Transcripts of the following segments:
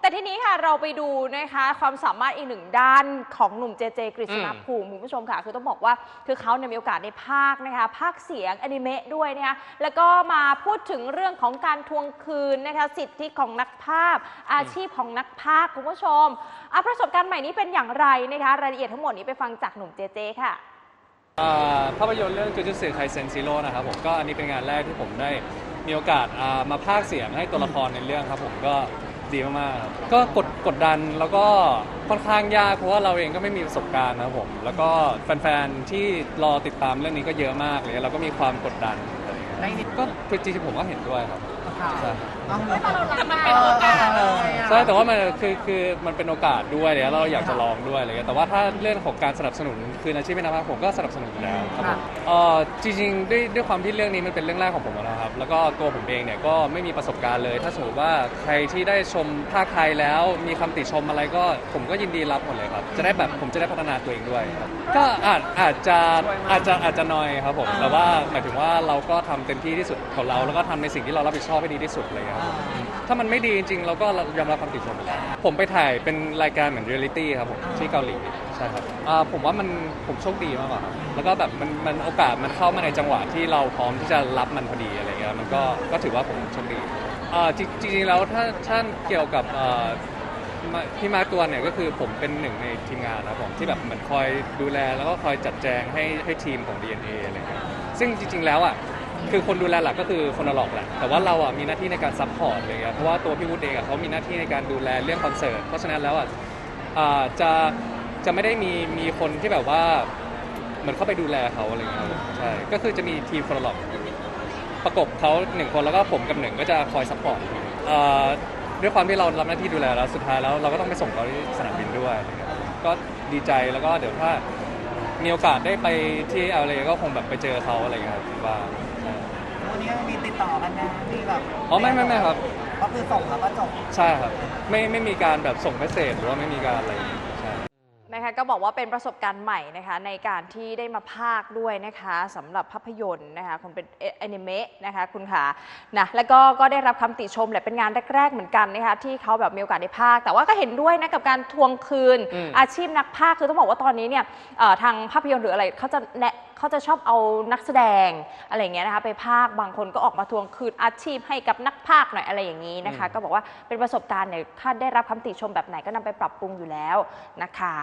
แต่ทีนี้ค่ะเราไปดูนะคะความสามารถอีกหนึ่งด้านของหนุ่มเจเจกฤษณภูมิคุณผู้ชมค่ะ คือต้องบอกว่าคือเขาเนี่ยมีโอกาสได้ภาคนะคะภาคเสียงอนิเมะด้วยนะคะแล้วก็มาพูดถึงเรื่องของการทวงคืนนะคะสิทธิของนักภาพ อาชีพของนักภาคคุณผู้ชมอะประสบการณ์ใหม่นี้เป็นอย่างไรนะคะรายละเอียดทั้งหมดนี้ไปฟังจากหนุ่มเจเจค่ะอ่าภาพยนตร์เรื่องจูจูสึไคเซนซิโร่นะครับผมก็อันนี้เป็นงานแรกที่ผมได้มีโอกาสอ่ามาพากย์เสียงให้ตัวละครในเรื่องครับผมก็ ดีมากๆครับก็กดกดดันแล้วก็ค่อนข้างยากเพราะว่าเราเองก็ไม่มีประสบการณ์นะครับผม แล้วก็แฟนๆที่รอติดตามเรื่องนี้ก็เยอะมากเลยเราก็มีความกดดันอะไรอย่างเงี้ยได้เห็นก็จริงๆผมก็เห็นด้วยครับข่าวใช่ ต้องเลยมันเป็นโอกาสเลย ใช่แต่ว่ามันคือคือมันเป็นโอกาสด้วยเลยเราอยากจะลองด้วยอะไรเงี้ยแต่ว่าถ้าเรื่องของการสนับสนุนคืนอาชีพเป็นนักพากย์ผมก็สนับสนุนอยู่แล้วครับผมเอ่อจริงๆด้วยด้วยความที่เรื่องนี้มันเป็นเรื่องแรกของผมนะครับ แล้วก็ตัวผมเองเนี่ยก็ไม่มีประสบการณ์เลย ถ้าสมมติว่าใครที่ได้ชมภาคไทยแล้วมีคำติชมอะไรก็ผมก็ยินดีรับหมดเลยครับจะได้แบบผมจะได้พัฒนาตัวเองด้วยครับก็อาจอาจจะอาจจะอาจจะน้อยครับผมแต่ว่าหมายถึงว่าเราก็ทำเต็มที่ที่สุดของเราแล้วก็ทำในสิ่งที่เรารับผิดชอบให้ดีที่สุดเลยครับถ้ามันไม่ดีจริงๆเราก็ยอมรับความติชมอยู่แล้วผมไปถ่ายเป็นรายการเหมือนเรียลิตี้ครับผมที่เกาหลีใช่ครับอ่าผมว่ามันผมโชคดีมากกว่าครับแล้วก็แบบมันมันโอกาสมันเข้ามาในจังหวะที่เราพร้อมที่จะรับมันพอดีอะไรเงี้ยมันก็ก็ถือว่าผมโชคดีอ่าจริงจริงๆแล้วถ้าถ้าเกี่ยวกับอ่ามาพี่มาร์คตัวเนี่ยก็คือผมเป็นหนึ่งในทีมงานนะครับผมที่แบบเหมือนคอยดูแลแล้วก็คอยจัดแจงให้ให้ทีมของ DNA อะไรเงี้ยซึ่งจริง ๆ แล้วอะ คือคนดูแลหลักก็คือคนละหลอกแหละแต่ว่าเราอะมีหน้าที่ในการซัพพอร์ตอะไรเงี้ยเพราะว่าตัวพี่วุฒิเองอะเขามีหน้าที่ในการดูแลเรื่องคอนเสิร์ตเพราะฉะนั้นแล้วอะจะจะไม่ได้มีมีคนที่แบบว่าเหมือนเข้าไปดูแลเขาอะไรเงี้ยใช่ก็คือจะมีทีมคนละหลอกประกบเขาหนึ่งคนแล้วก็ผมกับหนึ่งก็จะคอยซัพพอร์ตด้วยความที่เรารับหน้าที่ดูแลแล้วสุดท้ายแล้วเราก็ต้องไปส่งเขาที่สนามบินด้วย ก็ดีใจแล้วก็เดี๋ยวถ้า มีโอกาสได้ไปที่อะไรก็คงแบบไปเจอเขาอะไรเงี้ยครับคิดว่าใช่วันนี้มีติดต่อกันนะมีแบบอ๋อไม่ไม่ไม่ครับ ก็คือส่งแล้วก็จบใช่ครับ ไม่ไม่มีการแบบส่งเมสเซจหรือว่าไม่มีการอะไรอย่างงี้ใช่ นะคะก็บอกว่าเป็นประสบการณ์ใหม่นะคะในการที่ได้มาพากย์ด้วยนะคะสำหรับภาพยนตร์นะคะคุณเป็นแอนิเมะนะคะคุณขานะแล้วก็ก็ได้รับคำติชมแหละเป็นงานแรก ๆ เหมือนกันนะคะที่เขาแบบมีโอกาสได้พากย์แต่ว่าก็เห็นด้วยนะกับการทวงคืนอืมอาชีพนักพากย์คือต้องบอกว่าตอนนี้เนี่ยเอ่อทางภาพยนตร์หรืออะไรเขาจะแนะ เขาจะชอบเอานักแสดงอะไรอย่างเงี้ยนะคะไปพากย์บางคนก็ออกมาทวงคืนอาชีพให้กับนักพากย์หน่อยอะไรอย่างนี้นะคะ ก็บอกว่าเป็นประสบการณ์เนี่ยถ้าได้รับคำติชมแบบไหนก็นำไปปรับปรุงอยู่แล้วนะคะ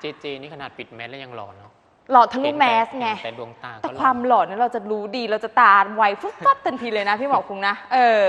เจเจนี่ขนาดปิดแมสแล้วยังหล่อเนาะหล่อทะลุเห็นแมแต่สไง เห็นแต่ดวงตาก็แต่หล่อ ความหล่อเนี่ยเราจะรู้ดีเราจะตาไวฟุ๊บฟับทันทีเลยนะพี่หมอคุงนะ เออ